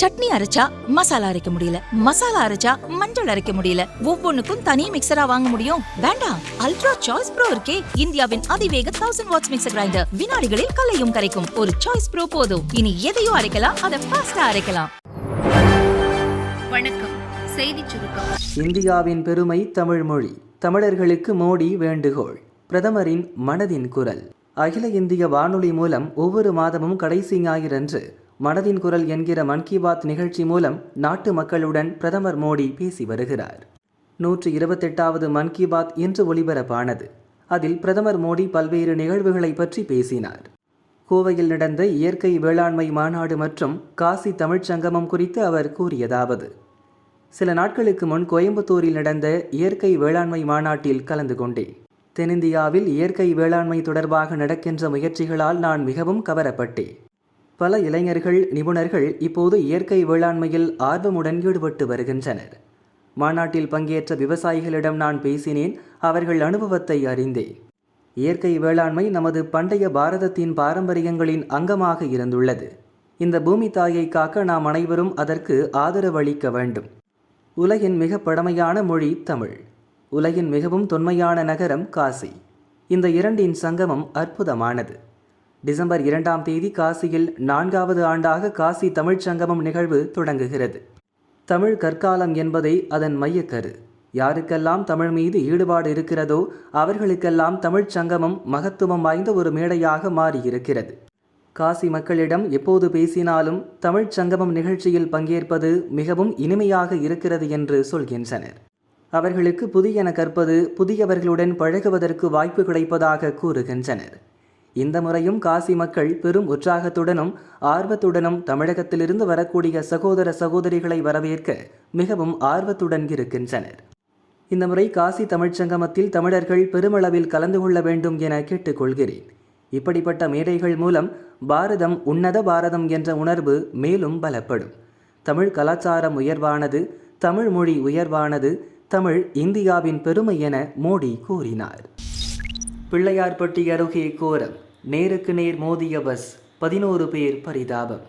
சட்னி அரைச்சா மசாலா அரைக்க முடியல. மசாலா அரைச்சா மஞ்சள் அரைக்க முடியல. ஒவ்வொன்னுக்கும் தனி மிக்சரா வாங்க முடியும். வேண்டாம். அல்ட்ரா சாய்ஸ் ப்ரோ இருக்கே. இந்தியாவின் அதிவேக தௌசண்ட் வாட்ஸ் மிக்சர் கிரைண்டர் வினாடிகளில் கலையும் கரைக்கும். ஒரு சாய்ஸ் ப்ரோ போதும். இனி எதையும் அரைக்கலாம். அதை ஃபாஸ்டா அரைக்கலாம். வணக்கம். செய்தி சுருக்கம். இந்தியாவின் பெருமை தமிழ் மொழி. தமிழர்களுக்கு மோடி வேண்டுகோள். பிரதமரின் மனதின் குரல். அகில இந்திய வானொலி மூலம் ஒவ்வொரு மாதமும் கடைசி ஞாயிறன்று மனதின் குரல் என்கிற மன் கி பாத் நிகழ்ச்சி மூலம் நாட்டு மக்களுடன் பிரதமர் மோடி பேசி வருகிறார். நூற்று இருபத்தெட்டாவது மன் கி பாத் இன்று ஒலிபரப்பானது. அதில் பிரதமர் மோடி பல்வேறு நிகழ்வுகளை பற்றி பேசினார். கோவையில் நடந்த இயற்கை வேளாண்மை மாநாடு மற்றும் காசி தமிழ்ச் சங்கமம் குறித்து அவர் கூறியதாவது சில நாட்களுக்கு முன் கோயம்புத்தூரில் நடந்த இயற்கை வேளாண்மை மாநாட்டில் கலந்து கொண்டேன். தென்னிந்தியாவில் இயற்கை வேளாண்மை தொடர்பாக நடக்கின்ற முயற்சிகளால் நான் மிகவும் கவரப்பட்டேன். பல இளைஞர்கள் நிபுணர்கள் இப்போது இயற்கை வேளாண்மையில் ஆர்வமுடன் ஈடுபட்டு வருகின்றனர். மாநாட்டில் பங்கேற்ற விவசாயிகளிடம் நான் பேசினேன் அவர்கள் அனுபவத்தை அறிந்தேன். இயற்கை வேளாண்மை நமது பண்டைய பாரதத்தின் பாரம்பரியங்களின் அங்கமாக இருந்துள்ளது. இந்த பூமி தாயை காக்க நாம் அனைவரும் அதற்கு ஆதரவளிக்க வேண்டும். உலகின் மிக பழமையான மொழி தமிழ். உலகின் மிகவும் தொன்மையான நகரம் காசி. இந்த இரண்டின் சங்கமம் அற்புதமானது. டிசம்பர் இரண்டாம் தேதி காசியில் நான்காவது ஆண்டாக காசி தமிழ்ச் சங்கமம் நிகழ்வு தொடங்குகிறது. தமிழ் கற்காலம் என்பதை அதன் மையக்கரு. யாருக்கெல்லாம் தமிழ் மீது ஈடுபாடு இருக்கிறதோ அவர்களுக்கெல்லாம் தமிழ்ச் சங்கமம் மகத்துவம் வாய்ந்த ஒரு மேடையாக மாறியிருக்கிறது. காசி மக்களிடம் எப்போது பேசினாலும் தமிழ்ச் சங்கமம் நிகழ்ச்சியில் பங்கேற்பது மிகவும் இனிமையாக இருக்கிறது என்று சொல்கின்றனர். அவர்களுக்கு புதியன கற்பது புதியவர்களுடன் பழகுவதற்கு வாய்ப்பு கிடைப்பதாக கூறுகின்றனர். இந்த முறையும் காசி மக்கள் பெரும் உற்சாகத்துடனும் ஆர்வத்துடனும் தமிழகத்திலிருந்து வரக்கூடிய சகோதர சகோதரிகளை வரவேற்க மிகவும் ஆர்வத்துடன் இருக்கின்றனர். இந்த முறை காசி தமிழ்ச் சங்கமத்தில் தமிழர்கள் பெருமளவில் கலந்து கொள்ள வேண்டும் என கேட்டுக்கொள்கிறேன். இப்படிப்பட்ட மேடைகள் மூலம் பாரதம் உன்னத பாரதம் என்ற உணர்வு மேலும் பலப்படும். தமிழ் கலாச்சாரம் உயர்வானது தமிழ் மொழி உயர்வானது தமிழ் இந்தியாவின் பெருமை என மோடி கூறினார். பிள்ளையார்பட்டி அருகே கோரம் நேருக்கு நேர் மோதிய பஸ் பதினோரு பேர் பரிதாபம்.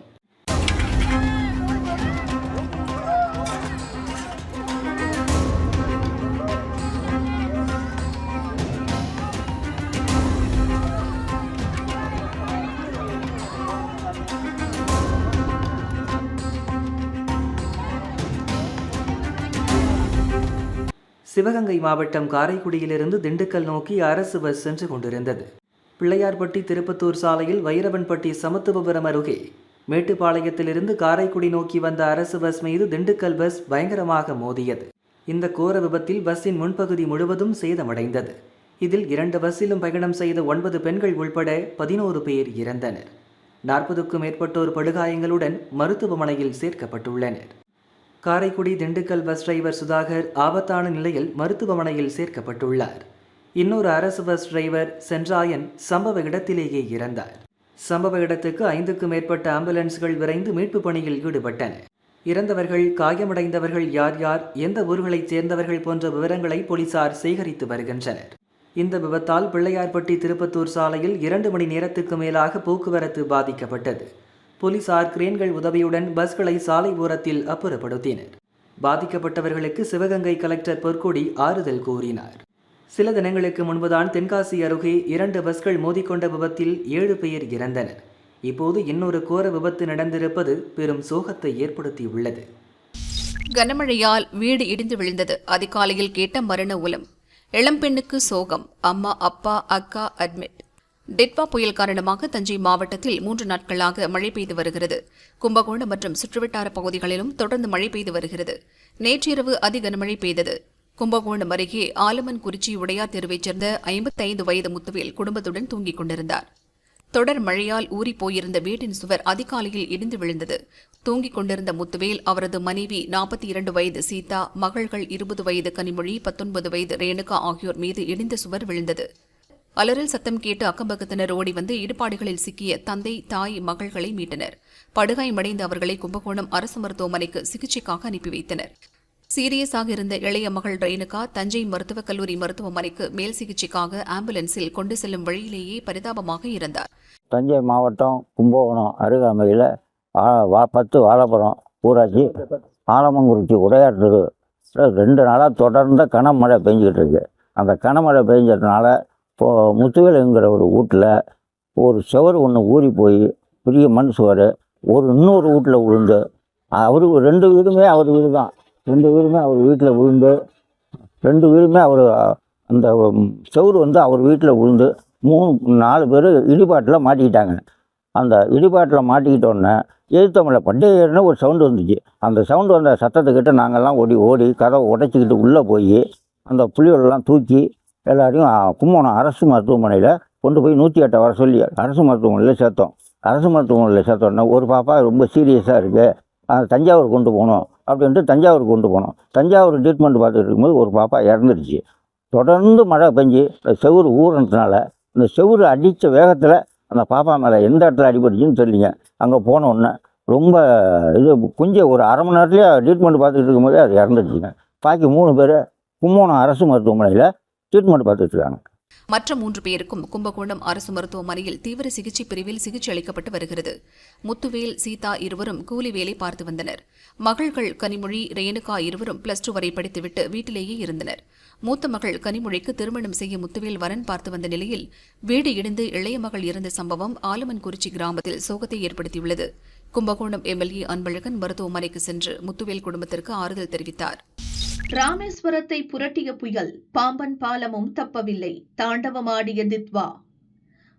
சிவகங்கை மாவட்டம் காரைக்குடியிலிருந்து திண்டுக்கல் நோக்கி அரசு பஸ் சென்று கொண்டிருந்தது. பிள்ளையார்பட்டி திருப்பத்தூர் சாலையில் வைரவன்பட்டி சமத்துவபுரம் அருகே மேட்டுப்பாளையத்திலிருந்து காரைக்குடி நோக்கி வந்த அரசு பஸ் மீது திண்டுக்கல் பஸ் பயங்கரமாக மோதியது. இந்த கோர விபத்தில் பஸ்ஸின் முன்பகுதி முழுவதும் சேதமடைந்தது. இதில் இரண்டு பஸ்ஸிலும் பயணம் செய்த ஒன்பது பெண்கள் உள்பட பதினோரு பேர் இறந்தனர். நாற்பதுக்கும் மேற்பட்டோர் படுகாயங்களுடன் மருத்துவமனையில் சேர்க்கப்பட்டுள்ளனர். காரைக்குடி திண்டுக்கல் பஸ் டிரைவர் சுதாகர் ஆபத்தான நிலையில் மருத்துவமனையில் சேர்க்கப்பட்டுள்ளார். இன்னொரு அரசு பஸ் டிரைவர் சென்றாயன் சம்பவ இடத்திலேயே இறந்தார். சம்பவ இடத்துக்கு ஐந்துக்கும் மேற்பட்ட ஆம்புலன்ஸ்கள் விரைந்து மீட்பு பணியில் ஈடுபட்டன இறந்தவர்கள் காயமடைந்தவர்கள் யார் யார் எந்த ஊர்களைச் சேர்ந்தவர்கள் போன்ற விவரங்களை போலீசார் சேகரித்து வருகின்றனர். இந்த விபத்தால் பிள்ளையார்பட்டி திருப்பத்தூர் சாலையில் இரண்டு மணி நேரத்துக்கு மேலாக போக்குவரத்து பாதிக்கப்பட்டது. போலீசார் கிரேன்கள் உதவியுடன் பஸ்களை சாலை ஓரத்தில் அப்புறப்படுத்தினர். பாதிக்கப்பட்டவர்களுக்கு சிவகங்கை கலெக்டர் பொற்கொடி ஆறுதல் கூறினார். சில தினங்களுக்கு முன்புதான் தென்காசி அருகே இரண்டு பஸ்கள் மோதிக்கொண்ட விபத்தில் ஏழு பேர் இறந்தனர். இப்போது இன்னொரு கோர விபத்து நடந்திருப்பது பெரும் சோகத்தை ஏற்படுத்தியுள்ளது. கனமழையால் வீடு இடிந்து விழுந்தது. அதிகாலையில் கேட்ட மரண உலம். இளம்பெண்ணுக்கு சோகம். அம்மா அப்பா அக்கா அட்மிட். டிட்வா புயல் காரணமாக தஞ்சை மாவட்டத்தில் மூன்று நாட்களாக மழை பெய்து வருகிறது. கும்பகோணம் மற்றும் சுற்றுவட்டார பகுதிகளிலும் தொடர்ந்து மழை பெய்து வருகிறது. நேற்றிரவு அதி கனமழை பெய்தது. கும்பகோணம் அருகே ஆலமன் குறிச்சி உடையார் தெருவைச் சேர்ந்த ஐம்பத்தைந்து வயது முத்துவேல் குடும்பத்துடன் தூங்கிக் கொண்டிருந்தார். தொடர் மழையால் ஊறி போயிருந்த வீட்டின் சுவர் அதிகாலையில் இடிந்து விழுந்தது. தூங்கிக் கொண்டிருந்த முத்துவேல் அவரது மனைவி நாற்பத்தி இரண்டு வயது சீதா மகள்கள் இருபது வயது கனிமொழி பத்தொன்பது வயது ரேணுகா ஆகியோர் மீது இடிந்த சுவர் விழுந்தது. அலறல் சத்தம் கேட்டு அக்கம்பக்கத்தினர் ஓடி வந்து இடுபாடுகளில் சிக்கிய தந்தை தாய் மகள்களை மீட்டனர். படுகாயமடைந்த அவர்களை கும்பகோணம் அரசு மருத்துவமனைக்கு சிகிச்சைக்காக அனுப்பி வைத்தனர். சீரியஸாக இருந்த இளைய மகள் ரேணுகா தஞ்சை மருத்துவக் கல்லூரி மருத்துவமனைக்கு மேல் சிகிச்சைக்காக ஆம்புலன்ஸில் கொண்டு செல்லும் வழியிலேயே பரிதாபமாக இருந்தார். தஞ்சை மாவட்டம் கும்பகோணம் அருகாமையில் பத்து வாழப்புறம் ஊராட்சி ஆலமங்குறிச்சி உடையாற்று ரெண்டு நாளாக தொடர்ந்த கனமழை பெஞ்சிக்கிட்டு இருக்கு. அந்த கனமழை பெஞ்சதுனால இப்போது முத்துவேலுங்கிற ஒரு வீட்டில் ஒரு சுவர் ஒன்று ஊறி போய் பெரிய மண் சுவர் ஒரு இன்னொரு வீட்டில் விழுந்து அவரு ரெண்டு வீடுமே அவர் வீடு தான் ரெண்டு வீடுமே அவர் வீட்டில் விழுந்து ரெண்டு வீடுமே அவர் அந்த செவுரு வந்து அவர் வீட்டில் விழுந்து மூணு நாலு பேர் இடிபாட்டில் மாட்டிக்கிட்டாங்க. அந்த இடிபாட்டில் மாட்டிக்கிட்டோன்னே எழுத்தமிழ பட்டேர்னு ஒரு சவுண்டு வந்துச்சு. அந்த சவுண்டு வந்த சத்தத்துக்கிட்ட நாங்கள்லாம் ஓடி ஓடி கதவை உடைச்சிக்கிட்டு உள்ளே போய் அந்த புளியோடலாம் தூக்கி எல்லாரையும் கும்பகோணம் அரசு மருத்துவமனையில் கொண்டு போய் நூற்றி எட்டை வர சொல்லி அரசு மருத்துவமனையில் சேர்த்தோம். அரசு மருத்துவமனையில் சேர்த்தோன்னே ஒரு பாப்பா ரொம்ப சீரியஸாக இருக்குது தஞ்சாவூர் கொண்டு போகணும் அப்படின்ட்டு தஞ்சாவூர் கொண்டு போனோம். தஞ்சாவூர் ட்ரீட்மெண்ட் பார்த்துட்டு இருக்கும்போது ஒரு பாப்பா இறந்துருச்சு. தொடர்ந்து மழை பெஞ்சு இந்த செவுரு ஊறினதுனால இந்த செவுரு அடித்த வேகத்தில் அந்த பாப்பா மேலே எந்த இடத்துல அடிபட்டுச்சுன்னு தெரியலிங்க. அங்கே போன உடனே ரொம்ப இது கொஞ்சம் ஒரு அரை மணி நேரத்துலேயே ட்ரீட்மெண்ட் பார்த்துட்டு இருக்கும்போதே அது இறந்துருச்சுங்க. பாக்கி மூணு பேர் கும்போணம் அரசு மருத்துவமனையில் ட்ரீட்மெண்ட் பார்த்துட்டு இருக்காங்க மற்ற மூன்று பேருக்கும் கும்பகோணம் அரசு மருத்துவமனையில் தீவிர சிகிச்சை பிரிவில் சிகிச்சை அளிக்கப்பட்டு வருகிறது. முத்துவேல் சீதா இருவரும் கூலி வேலை பார்த்து வந்தனர். மகள்கள் கனிமொழி ரேணுகா இருவரும் பிளஸ் டூ வரை படித்துவிட்டு வீட்டிலேயே இருந்தனர். மூத்த மகள் கனிமொழிக்கு திருமணம் செய்ய முத்துவேல் வரன் பார்த்து வந்த நிலையில் வீடு இடிந்து இளைய மகள் இறந்த சம்பவம் ஆலமன்குறிச்சி கிராமத்தில் சோகத்தை ஏற்படுத்தியுள்ளது. கும்பகோணம் எம்எல்ஏ அன்பழகன் மருத்துவமனைக்கு சென்று முத்துவேல் குடும்பத்திற்கு ஆறுதல் தெரிவித்தார். ராமேஸ்வரத்தை புரட்டிய புயல் பாம்பன் பாலமும் தப்பவில்லை. தாண்டவமாடிய தித்வா.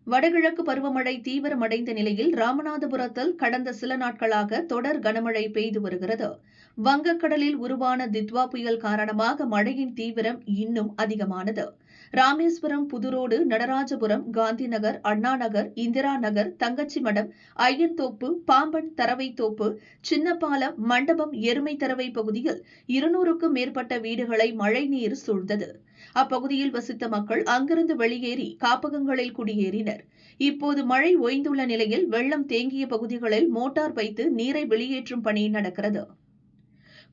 வடகிழக்கு பருவமழை தீவிரமடைந்த நிலையில் ராமநாதபுரத்தில் கடந்த சில நாட்களாக தொடர் கனமழை பெய்து வருகிறது. வங்கக்கடலில் உருவான தித்வா புயல் காரணமாக மழையின் தீவிரம் இன்னும் அதிகமானது. ராமேஸ்வரம் புதுரோடு நடராஜபுரம் காந்திநகர் அண்ணாநகர் இந்திரா நகர் தங்கச்சிமடம் ஐயன்தோப்பு பாம்பன் தரவைத்தோப்பு சின்னப்பாலம் மண்டபம் எருமை தரவை பகுதியில் இருநூறுக்கும் மேற்பட்ட வீடுகளை மழைநீர் சூழ்ந்தது. அப்பகுதியில் வசித்த மக்கள் அங்கிருந்து வெளியேறி காப்பகங்களில் குடியேறினர். இப்போது மழை ஓய்ந்துள்ள நிலையில் வெள்ளம் தேங்கிய பகுதிகளில் மோட்டார் வைத்து நீரை வெளியேற்றும் பணி நடக்கிறது.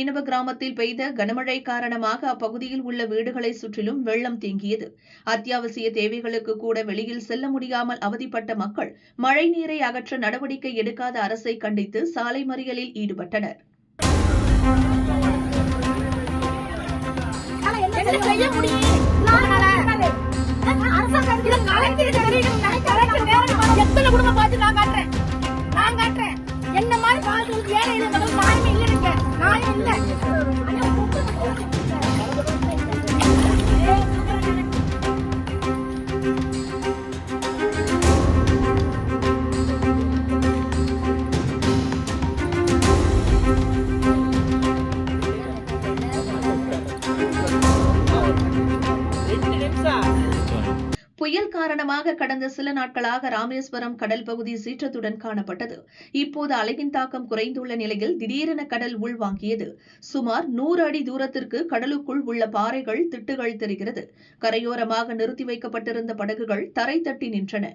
மீனவ கிராமத்தில் பெய்த கனமழை காரணமாக அப்பகுதியில் உள்ள வீடுகளை சுற்றிலும் வெள்ளம் தேங்கியது. அத்தியாவசிய தேவைகளுக்கு கூட வெளியில் செல்ல முடியாமல் அவதிப்பட்ட மக்கள் மழை நீரை அகற்ற நடவடிக்கை எடுக்காத அரசை கண்டித்து சாலை மறியலில் ஈடுபட்டனர். என்ன எத்தனை குடும்பம் பார்த்து நான் காட்டுறேன்? நான் காட்டுறேன். என்ன மாதிரி வாழ்க்கை ஏழை back. காரணமாக கடந்த சில நாட்களாக ராமேஸ்வரம் கடல் பகுதி சீற்றத்துடன் காணப்பட்டது. இப்போது அலையின் தாக்கம் குறைந்துள்ள நிலையில் திடீரென கடல் உள்வாங்கியது. சுமார் நூறு அடி தூரத்திற்கு கடலுக்குள் உள்ள பாறைகள் திட்டுகள் தெரிகிறது. கரையோரமாக நிறுத்தி வைக்கப்பட்டிருந்த படகுகள் தரை தட்டி நின்றன.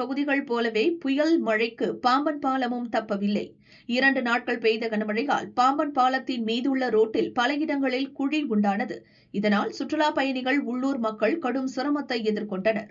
பகுதிகள் போலவே புயல் மழைக்கு பாம்பன் பாலமும் தப்பவில்லை. இரண்டு நாட்கள் பெய்த கனமழையால் பாம்பன் பாலத்தின் மீதுள்ள ரோட்டில் பல இடங்களில் குழி உண்டானது. இதனால் சுற்றுலா பயணிகள் உள்ளூர் மக்கள் கடும் சிரமத்தை எதிர்கொண்டனர்.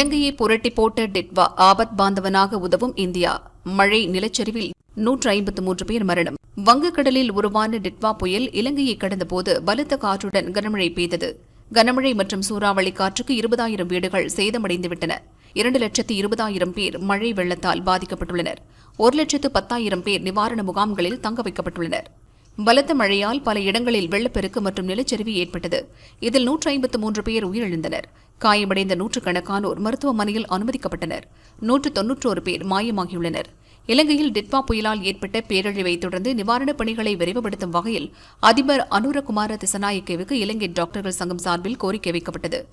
இலங்கையை புரட்டி போட்ட டிட்வா ஆபத் பாந்தவனாக உதவும் இந்தியா. மழை நிலச்சரிவில் நூற்று ஐம்பத்து மூன்று பேர் மரணம். வங்கக்கடலில் உருவான டிட்வா புயல் இலங்கையை கடந்தபோது பலத்த காற்றுடன் கனமழை பெய்தது. கனமழை மற்றும் சூறாவளி காற்றுக்கு இருபதாயிரம் வீடுகள் சேதமடைந்துவிட்டன. இரண்டு லட்சத்து இருபதாயிரம் பேர் மழை வெள்ளத்தால் பாதிக்கப்பட்டுள்ளனர். ஒரு லட்சத்து பத்தாயிரம் பேர் நிவாரண முகாம்களில் தங்க வைக்கப்பட்டுள்ளனர். பலத்த மழையால் பல இடங்களில் வெள்ளப்பெருக்கு மற்றும் நிலச்சரிவு ஏற்பட்டது. இதில் நூற்று ஐம்பத்து மூன்று பேர் உயிரிழந்தனர். காயமடைந்த நூற்றுக்கணக்கானோர் மருத்துவமனையில் அனுமதிக்கப்பட்டனர். நூற்று தொன்னூற்றோரு பேர் மாயமாகியுள்ளனர். இலங்கையில் டிட்வா புயலால் ஏற்பட்ட பேரழிவை தொடர்ந்து நிவாரணப் பணிகளை விரைவுபடுத்தும் வகையில் அதிபர் அனுரகுமார திசநாயக்கேவுக்கு இலங்கை டாக்டர்கள் சங்கம் சார்பில் கோரிக்கை வைக்கப்பட்டது.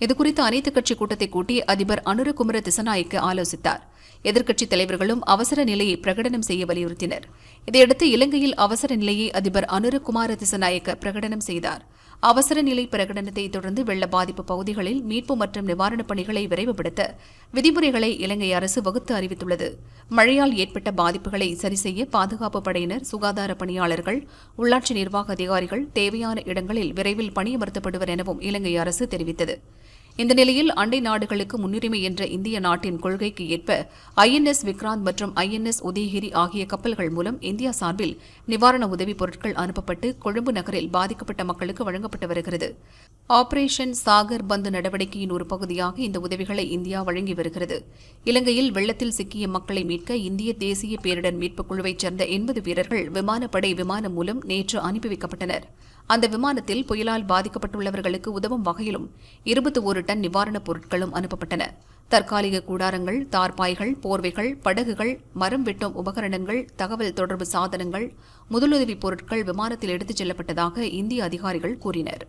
இதுகுறித்து அனைத்துக் கட்சி கூட்டத்தை கூட்டி அதிபர் அனுரகுமர திசநாயக்க ஆலோசித்தார். எதிர்க்கட்சித் தலைவர்களும் அவசர நிலையை பிரகடனம் செய்ய வலியுறுத்தினர். இதையடுத்து இலங்கையில் அவசர நிலையை அதிபர் அனுரகுமார திசநாயக்க பிரகடனம் செய்தார். அவசர நிலை பிரகடனத்தை தொடர்ந்து வெள்ள பாதிப்பு பகுதிகளில் மீட்பு மற்றும் நிவாரணப் பணிகளை விரைவுபடுத்த விதிமுறைகளை இலங்கை அரசு வகுத்து அறிவித்துள்ளது. மழையால் ஏற்பட்ட பாதிப்புகளை சரிசெய்ய பாதுகாப்பு படையினர் சுகாதார பணியாளர்கள் உள்ளாட்சி நிர்வாக அதிகாரிகள் தேவையான இடங்களில் விரைவில் பணியமர்த்தப்படுவர் எனவும் இலங்கை அரசு தெரிவித்தது. இந்த நிலையில் அண்டை நாடுகளுக்கு முன்னுரிமை என்ற இந்திய நாட்டின் கொள்கைக்கு ஏற்ப ஐஎன்எஸ் விக்ராந்த் மற்றும் ஐஎன்எஸ் உதயகிரி ஆகிய கப்பல்கள் மூலம் இந்தியா சார்பில் நிவாரண உதவிப் பொருட்கள் அனுப்பப்பட்டு கொழும்பு நகரில் பாதிக்கப்பட்ட மக்களுக்கு வழங்கப்பட்டு வருகிறது. ஆபரேஷன் சாகர் பந்து நடவடிக்கையின் ஒரு பகுதியாக இந்த உதவிகளை இந்தியா வழங்கி வருகிறது. இலங்கையில் வெள்ளத்தில் சிக்கிய மக்களை மீட்க இந்திய தேசிய பேரிடர் மீட்புக் குழுவைச் சேர்ந்த எண்பது வீரர்கள் விமானப்படை விமானம் மூலம் நேற்று அனுப்பி வைக்கப்பட்டனர். அந்த விமானத்தில் புயலால் பாதிக்கப்பட்டுள்ளவர்களுக்கு உதவும் வகையிலும் இருபத்தி ஒரு டன் நிவாரணப் பொருட்களும் அனுப்பப்பட்டன. தற்காலிக கூடாரங்கள் தார்பாய்கள் போர்வைகள் படகுகள் மரம் வெட்டும் உபகரணங்கள் தகவல் தொடர்பு சாதனங்கள் முதலுதவிப் பொருட்கள் விமானத்தில் எடுத்துச் செல்லப்பட்டதாக இந்திய அதிகாரிகள் கூறினர்.